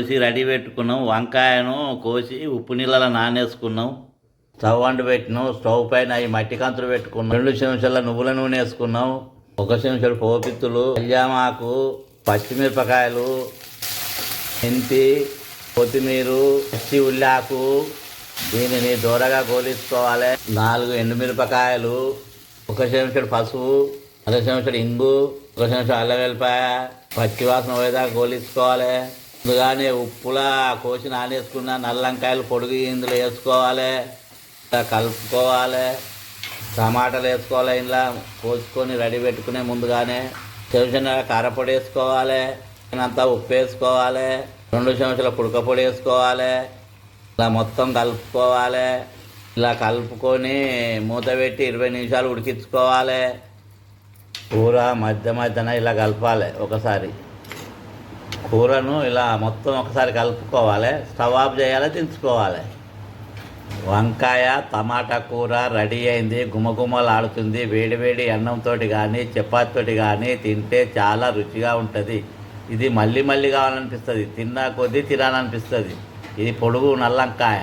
కోసి రెడీ పెట్టుకున్నాం. వంకాయను కోసి ఉప్పు నీళ్ళలో నానేసుకున్నాం. స్టవ్ అంటు పెట్టినాం. స్టవ్ పైన ఈ మట్టి కంతులు పెట్టుకున్నాం. రెండు చెంచాల నువ్వుల నూనె వేసుకున్నాం. ఒక చెంచాలు పోపిత్తులు కళ్యామాకు పచ్చిమిరపకాయలు మెంతి కొత్తిమీర పచ్చి ఉల్లాకు. దీనిని దూరగా గోలించుకోవాలి. నాలుగు ఎండుమిరపకాయలు ఒక చెంచాడు పసుపు అర చెంచాడు ఇంగు ఒక చెంచాడు అల్లం వెల్లిపాయ పచ్చి వాసన పోయేదాకా గోలించుకోవాలి. ముందుగానే ఉప్పులా కోసి నానేసుకున్న నల్లంకాయలు పొడుగు ఇందులో వేసుకోవాలి. ఇలా కలుపుకోవాలి. టమాటాలు వేసుకోవాలి ఇలా కోసుకొని రెడీ పెట్టుకునే ముందుగానే చిన్న కారపొడి వేసుకోవాలి. అంతా ఉప్పు వేసుకోవాలి. రెండు చెంచాల పుడక పొడి వేసుకోవాలి. ఇలా మొత్తం కలుపుకోవాలి. ఇలా కలుపుకొని మూత పెట్టి ఇరవై నిమిషాలు ఉడికించుకోవాలి. కూర మధ్య మధ్యన ఇలా కలపాలి ఒకసారి. కూరను ఇలా మొత్తం ఒకసారి కలుపుకోవాలి స్టవ్ ఆఫ్ చేయాలి దించుకోవాలి. వంకాయ టమాటా కూర రెడీ అయింది గుమగుమలాడుతుంది వేడివేడి అన్నంతో కానీ చపాతితోటి కానీ తింటే చాలా రుచిగా ఉంటుంది. ఇది మళ్ళీ మళ్ళీ కావాలనిపిస్తుంది తిన్నా కొద్దీ తినాలనిపిస్తుంది. ఇది పొడుగు నల్లంకాయ.